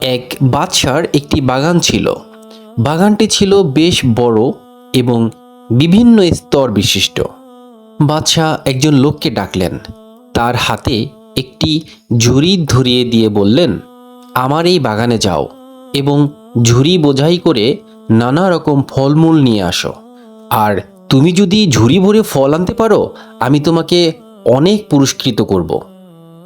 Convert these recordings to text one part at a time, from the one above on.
এক বাদশার একটি বাগান ছিল। বাগানটি ছিল বেশ বড় এবং বিভিন্ন স্তর বিশিষ্ট। বাদশাহ একজন লোককে ডাকলেন। তার হাতে একটি ঝুড়ি ধরিয়ে দিয়ে বললেন, আমার এই বাগানে যাও এবং ঝুড়ি বোঝাই করে নানা রকম ফলমূল নিয়ে আসো। আর তুমি যদি ঝুড়ি ভরে ফল আনতে পারো, আমি তোমাকে অনেক পুরস্কৃত করব।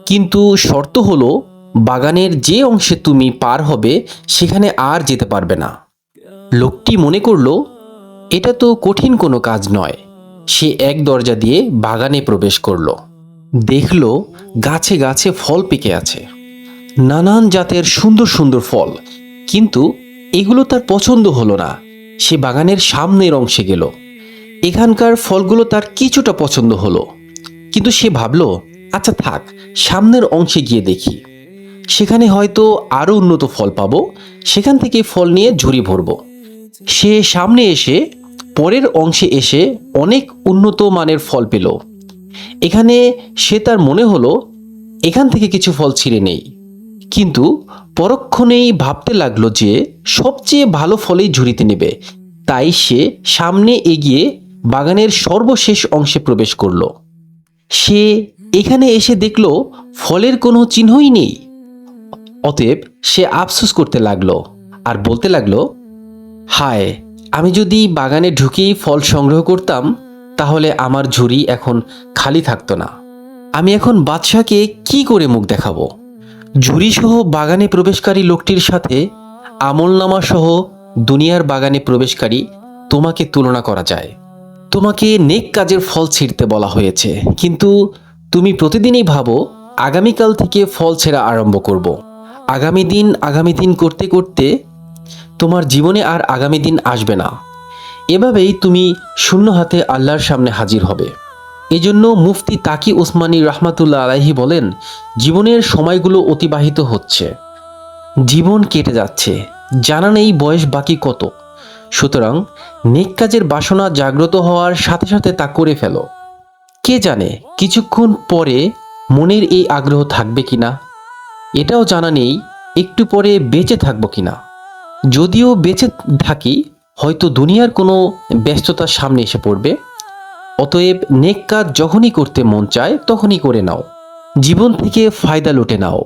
কিন্তু শর্ত হলো বাগানের যে অংশে তুমি পার হবে, সেখানে আর যেতে পারবে না। লোকটি মনে করল, এটা তো কঠিন কোনো কাজ নয়। সে এক দরজা দিয়ে বাগানে প্রবেশ করল। দেখল, গাছে গাছে ফল পেকে আছে। নানান জাতের সুন্দর সুন্দর ফল। কিন্তু এগুলো তার পছন্দ হলো না। সে বাগানের সামনের অংশে গেল। এখানকার ফলগুলো তার কিছুটা পছন্দ হলো। কিন্তু সে ভাবলো আচ্ছা থাক, সামনের অংশে গিয়ে দেখি। সেখানে হয়তো আরও উন্নত ফল পাবো। সেখান থেকে ফল নিয়ে ঝুড়ি ভরবো। সে সামনে এসে, পরের অংশে এসে অনেক উন্নত মানের ফল পেল। এখানে সে তার মনে হলো, এখান থেকে কিছু ফল ছিঁড়ে নেই। কিন্তু পরক্ষণেই ভাবতে লাগল যে, সবচেয়ে ভালো ফলেই ঝুড়িতে নেবে। তাই সে সামনে এগিয়ে বাগানের সর্বশেষ অংশে প্রবেশ করল। সে এখানে এসে দেখল, ফলের কোনো চিহ্নই নেই। অতএব সে আফসোস করতে লাগল আর বলতে লাগল, হায়, আমি যদি বাগানে ঢুকেই ফল সংগ্রহ করতাম, তাহলে আমার ঝুড়ি এখন খালি থাকতো না। আমি এখন বাদশাকে কি করে মুখ দেখাবো? ঝুড়ি সহ বাগানে প্রবেশকারী লোকটির সাথে আমলনামা সহ দুনিয়ার বাগানে প্রবেশকারী তোমাকে তুলনা করা যায়। তোমাকে নেক কাজের ফল ছিঁড়তে বলা হয়েছে। কিন্তু তুমি প্রতিদিনই ভাবো, আগামীকাল থেকে ফল ছেঁড়া আরম্ভ করব। আগামী দিন আগামী দিন করতে করতে তোমার জীবনে আর আগামী দিন আসবে না। এভাবেই তুমি শূন্য হাতে আল্লাহর সামনে হাজির হবে। এজন্য মুফতি তাকি উসমানী রহমাতুল্লাহ আলাহি বলেন, জীবনের সময়গুলো অতিবাহিত হচ্ছে। জীবন কেটে যাচ্ছে। জানা নেই বয়স বাকি কত। সুতরাং নেক কাজের বাসনা জাগ্রত হওয়ার সাথে সাথে তা করে ফেলো। কে জানে, কিছুক্ষণ পরে মনের এই আগ্রহ থাকবে কিনা? এটাও জানা নেই একটু পরে বেঁচে থাকব কিনা। যদিও বেঁচে থাকি, হয়তো দুনিয়ার কোনো ব্যস্ততার সামনে এসে পড়বে। অতএব নেক কাজ যখনই করতে মন চায়, তখনই করে নাও। জীবন থেকে ফায়দা লুটে নাও।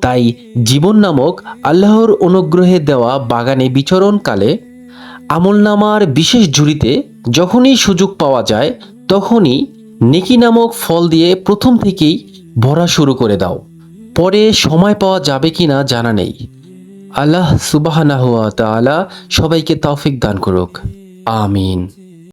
তাই জীবন নামক আল্লাহর অনুগ্রহে দেওয়া বাগানে বিচরণকালে আমলনামার বিশেষ ঝুড়িতে যখনই সুযোগ পাওয়া যায়, তখনই নেকি নামক ফল দিয়ে প্রথম থেকেই ভরা শুরু করে দাও। পরে সময় পাওয়া যাবে কি না জানা নেই। আল্লাহ সুবাহ সবাইকে তৌফিক দান করুক। আমিন।